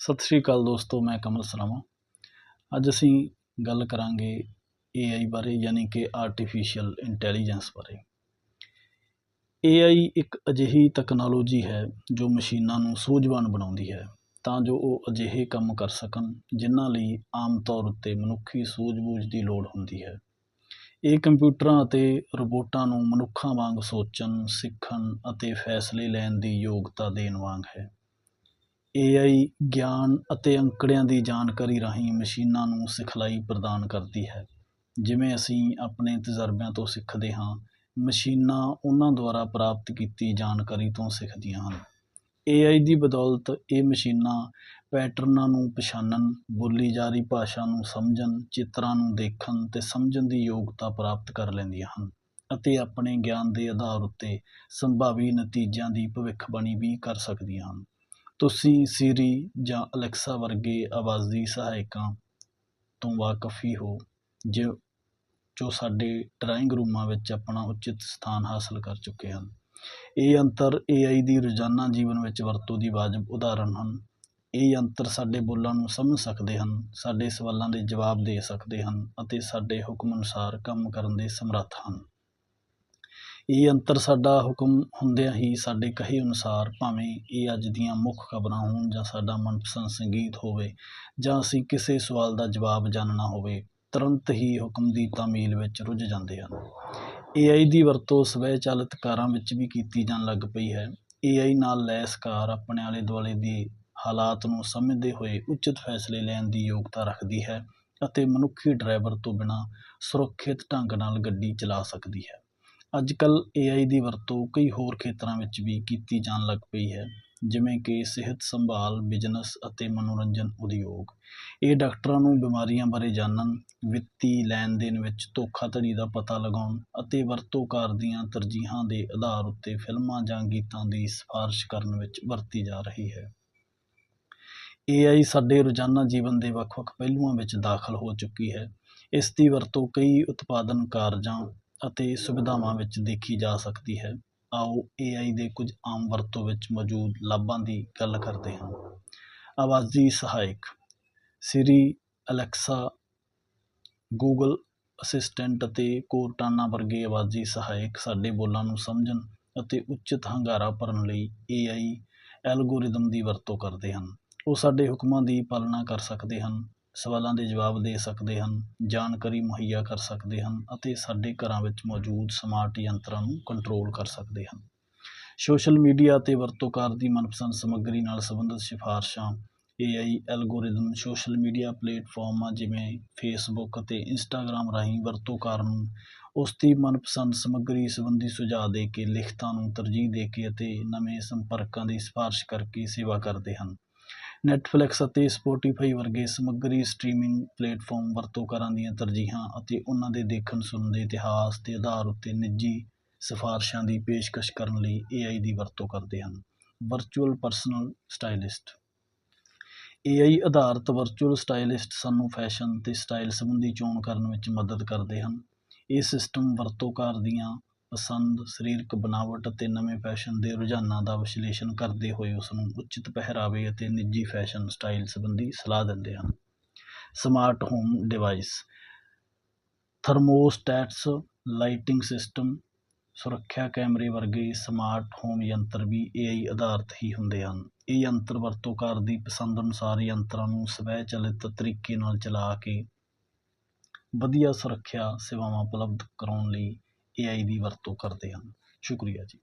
ਸਤਿ ਸ਼੍ਰੀ ਅਕਾਲ ਦੋਸਤੋ, ਮੈਂ ਕਮਲ ਸਰਾਵਾਂ। ਅੱਜ ਅਸੀਂ ਗੱਲ ਕਰਾਂਗੇ AI ਬਾਰੇ, ਯਾਨੀ ਕਿ ਆਰਟੀਫੀਸ਼ੀਅਲ ਇੰਟੈਲੀਜੈਂਸ ਬਾਰੇ। AI ਇੱਕ ਅਜਿਹੀ ਤਕਨਾਲੋਜੀ ਹੈ ਜੋ ਮਸ਼ੀਨਾਂ ਨੂੰ ਸੂਝਵਾਨ ਬਣਾਉਂਦੀ ਹੈ, ਤਾਂ ਜੋ ਉਹ ਅਜਿਹੇ ਕੰਮ ਕਰ ਸਕਣ ਜਿਨ੍ਹਾਂ ਲਈ ਆਮ ਤੌਰ ਉੱਤੇ ਮਨੁੱਖੀ ਸੂਝ-ਬੂਝ ਦੀ ਲੋੜ ਹੁੰਦੀ ਹੈ। ਇਹ ਕੰਪਿਊਟਰਾਂ ਅਤੇ ਰੋਬੋਟਾਂ ਨੂੰ ਮਨੁੱਖਾਂ ਵਾਂਗ ਸੋਚਣ, ਸਿੱਖਣ ਅਤੇ ਫੈਸਲੇ ਲੈਣ ਦੀ ਯੋਗਤਾ ਦੇਣ ਵਾਂਗ ਹੈ। ਏ ਆਈ ਗਿਆਨ ਅਤੇ ਅੰਕੜਿਆਂ ਦੀ ਜਾਣਕਾਰੀ ਰਾਹੀਂ ਮਸ਼ੀਨਾਂ ਨੂੰ ਸਿਖਲਾਈ ਪ੍ਰਦਾਨ ਕਰਦੀ ਹੈ। ਜਿਵੇਂ ਅਸੀਂ ਆਪਣੇ ਤਜਰਬਿਆਂ ਤੋਂ ਸਿੱਖਦੇ ਹਾਂ, ਮਸ਼ੀਨਾਂ ਉਹਨਾਂ ਦੁਆਰਾ ਪ੍ਰਾਪਤ ਕੀਤੀ ਜਾਣਕਾਰੀ ਤੋਂ ਸਿੱਖਦੀਆਂ ਹਨ। ਏ ਆਈ ਦੀ ਬਦੌਲਤ ਇਹ ਮਸ਼ੀਨਾਂ ਪੈਟਰਨਾਂ ਨੂੰ ਪਛਾਣਨ ਬੋਲੀ ਜਾ ਰਹੀ ਭਾਸ਼ਾ ਨੂੰ ਸਮਝਣ, ਚਿੱਤਰਾਂ ਨੂੰ ਦੇਖਣ ਅਤੇ ਸਮਝਣ ਦੀ ਯੋਗਤਾ ਪ੍ਰਾਪਤ ਕਰ ਲੈਂਦੀਆਂ ਹਨ ਅਤੇ ਆਪਣੇ ਗਿਆਨ ਦੇ ਆਧਾਰ ਉੱਤੇ ਸੰਭਾਵੀ ਨਤੀਜਿਆਂ ਦੀ ਭਵਿੱਖਬਾਣੀ ਵੀ ਕਰ ਸਕਦੀਆਂ ਹਨ। ਤੁਸੀਂ ਸਿਰੀ ਜਾਂ ਅਲੈਕਸਾ ਵਰਗੇ ਆਵਾਜ਼ੀ ਸਹਾਇਕਾਂ ਤੋਂ ਵਾਕਫ ਹੀ ਹੋ, ਜੋ ਜੋ ਸਾਡੇ ਡਰਾਇੰਗ ਰੂਮਾਂ ਵਿੱਚ ਆਪਣਾ ਉਚਿਤ ਸਥਾਨ ਹਾਸਲ ਕਰ ਚੁੱਕੇ ਹਨ। ਇਹ ਅੰਤਰ AI ਦੀ ਰੋਜ਼ਾਨਾ ਜੀਵਨ ਵਿੱਚ ਵਰਤੋਂ ਦੀ ਵਾਜਬ ਉਦਾਹਰਨ ਹਨ। ਇਹ ਯੰਤਰ ਸਾਡੇ ਬੋਲਾਂ ਨੂੰ ਸਮਝ ਸਕਦੇ ਹਨ, ਸਾਡੇ ਸਵਾਲਾਂ ਦੇ ਜਵਾਬ ਦੇ ਸਕਦੇ ਹਨ ਅਤੇ ਸਾਡੇ ਹੁਕਮ ਅਨੁਸਾਰ ਕੰਮ ਕਰਨ ਦੇ ਸਮਰੱਥ ਹਨ। ਇਹ ਅੰਤਰ ਸਾਡਾ ਹੁਕਮ ਹੁੰਦਿਆਂ ਹੀ ਸਾਡੇ ਕਹੇ ਅਨੁਸਾਰ ਭਾਵੇਂ ਇਹ ਅੱਜ ਦੀਆਂ ਮੁੱਖ ਖਬਰਾਂ ਹੋਣ ਜਾਂ ਸਾਡਾ ਮਨਪਸੰਦ ਸੰਗੀਤ ਹੋਵੇ ਜਾਂ ਅਸੀਂ ਕਿਸੇ ਸਵਾਲ ਦਾ ਜਵਾਬ ਜਾਣਨਾ ਹੋਵੇ, ਤੁਰੰਤ ਹੀ ਹੁਕਮ ਦੀ ਤਾਮੀਲ ਵਿੱਚ ਰੁੱਝ ਜਾਂਦੇ ਹਨ। AI ਦੀ ਵਰਤੋਂ ਸਵੈ ਚਾਲਿਤ ਕਾਰਾਂ ਵਿੱਚ ਵੀ ਕੀਤੀ ਜਾਣ ਲੱਗ ਪਈ ਹੈ। AI ਨਾਲ ਲੈਸ ਕਾਰ ਆਪਣੇ ਆਲੇ ਦੁਆਲੇ ਦੀ ਹਾਲਾਤ ਨੂੰ ਸਮਝਦੇ ਹੋਏ ਉਚਿਤ ਫੈਸਲੇ ਲੈਣ ਦੀ ਯੋਗਤਾ ਰੱਖਦੀ ਹੈ ਅਤੇ ਮਨੁੱਖੀ ਡਰਾਈਵਰ ਤੋਂ ਬਿਨਾਂ ਸੁਰੱਖਿਅਤ ਢੰਗ ਨਾਲ ਗੱਡੀ ਚਲਾ ਸਕਦੀ ਹੈ। ਅੱਜ ਕੱਲ੍ਹ ਏ ਆਈ ਦੀ ਵਰਤੋਂ ਕਈ ਹੋਰ ਖੇਤਰਾਂ ਵਿੱਚ ਵੀ ਕੀਤੀ ਜਾਣ ਲੱਗ ਪਈ ਹੈ, ਜਿਵੇਂ ਕਿ ਸਿਹਤ ਸੰਭਾਲ, ਬਿਜ਼ਨਸ ਅਤੇ ਮਨੋਰੰਜਨ ਉਦਯੋਗ। ਇਹ ਡਾਕਟਰਾਂ ਨੂੰ ਬਿਮਾਰੀਆਂ ਬਾਰੇ ਜਾਣਨ, ਵਿੱਤੀ ਲੈਣ ਦੇਣ ਵਿੱਚ ਧੋਖਾਧੜੀ ਦਾ ਪਤਾ ਲਗਾਉਣ ਅਤੇ ਵਰਤੋਂਕਾਰ ਦੀਆਂ ਤਰਜੀਹਾਂ ਦੇ ਆਧਾਰ ਉੱਤੇ ਫਿਲਮਾਂ ਜਾਂ ਗੀਤਾਂ ਦੀ ਸਿਫਾਰਸ਼ ਕਰਨ ਵਿੱਚ ਵਰਤੀ ਜਾ ਰਹੀ ਹੈ। ਏ ਆਈ ਸਾਡੇ ਰੋਜ਼ਾਨਾ ਜੀਵਨ ਦੇ ਵੱਖ-ਵੱਖ ਪਹਿਲੂਆਂ ਵਿੱਚ ਦਾਖਲ ਹੋ ਚੁੱਕੀ ਹੈ। ਇਸ ਦੀ ਵਰਤੋਂ ਕਈ ਉਤਪਾਦਨ ਕਾਰਜਾਂ ਅਤੇ ਸੁਵਿਧਾਵਾਂ ਵਿੱਚ ਦੇਖੀ ਜਾ ਸਕਦੀ ਹੈ। ਆਓ ਏ ਆਈ ਦੇ ਕੁਝ ਆਮ ਵਰਤੋਂ ਵਿੱਚ ਮੌਜੂਦ ਲਾਭਾਂ ਦੀ ਗੱਲ ਕਰਦੇ ਹਾਂ। ਆਵਾਜ਼ੀ ਸਹਾਇਕ ਸਿਰੀ ਅਲੈਕਸਾ ਗੂਗਲ ਅਸਿਸਟੈਂਟ ਅਤੇ ਕੋਰਟਾਨਾ ਵਰਗੇ ਆਵਾਜ਼ੀ ਸਹਾਇਕ ਸਾਡੇ ਬੋਲਾਂ ਨੂੰ ਸਮਝਣ ਅਤੇ ਉਚਿਤ ਹੰਗਾਰਾ ਭਰਨ ਲਈ ਏ ਆਈ ਐਲਗੋਰਿਦਮ ਦੀ ਵਰਤੋਂ ਕਰਦੇ ਹਨ। ਉਹ ਸਾਡੇ ਹੁਕਮਾਂ ਦੀ ਪਾਲਣਾ ਕਰ ਸਕਦੇ ਹਨ। ਸਵਾਲਾਂ ਦੇ ਜਵਾਬ ਦੇ ਸਕਦੇ ਹਨ, ਜਾਣਕਾਰੀ ਮੁਹੱਈਆ ਕਰ ਸਕਦੇ ਹਨ ਅਤੇ ਸਾਡੇ ਘਰਾਂ ਵਿੱਚ ਮੌਜੂਦ ਸਮਾਰਟ ਯੰਤਰਾਂ ਨੂੰ ਕੰਟਰੋਲ ਕਰ ਸਕਦੇ ਹਨ। ਸੋਸ਼ਲ ਮੀਡੀਆ ਅਤੇ ਵਰਤੋਂਕਾਰ ਦੀ ਮਨਪਸੰਦ ਸਮੱਗਰੀ ਨਾਲ ਸੰਬੰਧਿਤ ਸਿਫਾਰਸ਼ਾਂ AI ਐਲਗੋਰਿਦਮ ਸੋਸ਼ਲ ਮੀਡੀਆ ਪਲੇਟਫਾਰਮਾਂ ਜਿਵੇਂ ਫੇਸਬੁੱਕ ਅਤੇ ਇੰਸਟਾਗ੍ਰਾਮ ਰਾਹੀਂ ਵਰਤੋਂਕਾਰ ਨੂੰ ਉਸ ਦੀ ਮਨਪਸੰਦ ਸਮੱਗਰੀ ਸੰਬੰਧੀ ਸੁਝਾਅ ਦੇ ਕੇ, ਲਿਖਤਾਂ ਨੂੰ ਤਰਜੀਹ ਦੇ ਕੇ ਅਤੇ ਨਵੇਂ ਸੰਪਰਕਾਂ ਦੀ ਸਿਫਾਰਸ਼ ਕਰਕੇ ਸੇਵਾ ਕਰਦੇ ਹਨ। ਨੈੱਟਫਲਿਕਸ ਅਤੇ ਸਪੋਟੀਫਾਈ ਵਰਗੇ ਸਮੱਗਰੀ ਸਟ੍ਰੀਮਿੰਗ ਪਲੇਟਫਾਰਮ ਵਰਤੋਂਕਾਰਾਂ ਦੀਆਂ ਤਰਜੀਹਾਂ ਅਤੇ ਉਹਨਾਂ ਦੇ ਦੇਖਣ ਸੁਣਨ ਦੇ ਇਤਿਹਾਸ ਦੇ ਆਧਾਰ ਉੱਤੇ ਨਿੱਜੀ ਸਿਫਾਰਸ਼ਾਂ ਦੀ ਪੇਸ਼ਕਸ਼ ਕਰਨ ਲਈ ਏ ਆਈ ਦੀ ਵਰਤੋਂ ਕਰਦੇ ਹਨ। Virtual personal stylist A I ਆਧਾਰਿਤ ਵਰਚੁਅਲ ਸਟਾਈਲਿਸਟ ਸਾਨੂੰ ਫੈਸ਼ਨ ਅਤੇ ਸਟਾਈਲ ਸੰਬੰਧੀ ਚੋਣ ਕਰਨ ਵਿੱਚ ਮਦਦ ਕਰਦੇ ਹਨ। ਇਹ ਸਿਸਟਮ ਵਰਤੋਂਕਾਰ ਦੀਆਂ ਪਸੰਦ, ਸਰੀਰਕ ਬਣਾਵਟ ਅਤੇ ਨਵੇਂ ਫੈਸ਼ਨ ਦੇ ਰੁਝਾਨਾਂ ਦਾ ਵਿਸ਼ਲੇਸ਼ਣ ਕਰਦੇ ਹੋਏ ਉਸ ਨੂੰ ਉਚਿਤ ਪਹਿਰਾਵੇ ਅਤੇ ਨਿੱਜੀ ਫੈਸ਼ਨ ਸਟਾਈਲ ਸੰਬੰਧੀ ਸਲਾਹ ਦਿੰਦੇ ਹਨ। Smart home device, thermostats, lighting system, ਸੁਰੱਖਿਆ ਕੈਮਰੇ ਵਰਗੇ ਸਮਾਰਟ ਹੋਮ ਯੰਤਰ ਵੀ AI ਆਧਾਰਿਤ ਹੀ ਹੁੰਦੇ ਹਨ। ਇਹ ਯੰਤਰ ਵਰਤੋਂਕਾਰ ਦੀ ਪਸੰਦ ਅਨੁਸਾਰ ਯੰਤਰਾਂ ਨੂੰ ਸਵੈ ਚਲਿਤ ਤਰੀਕੇ ਨਾਲ ਚਲਾ ਕੇ ਵਧੀਆ ਸੁਰੱਖਿਆ ਸੇਵਾਵਾਂ ਉਪਲਬਧ ਕਰਾਉਣ ਲਈ AI ਦੀ ਵਰਤੋਂ ਕਰਦੇ ਹਨ। ਸ਼ੁਕਰੀਆ ਜੀ।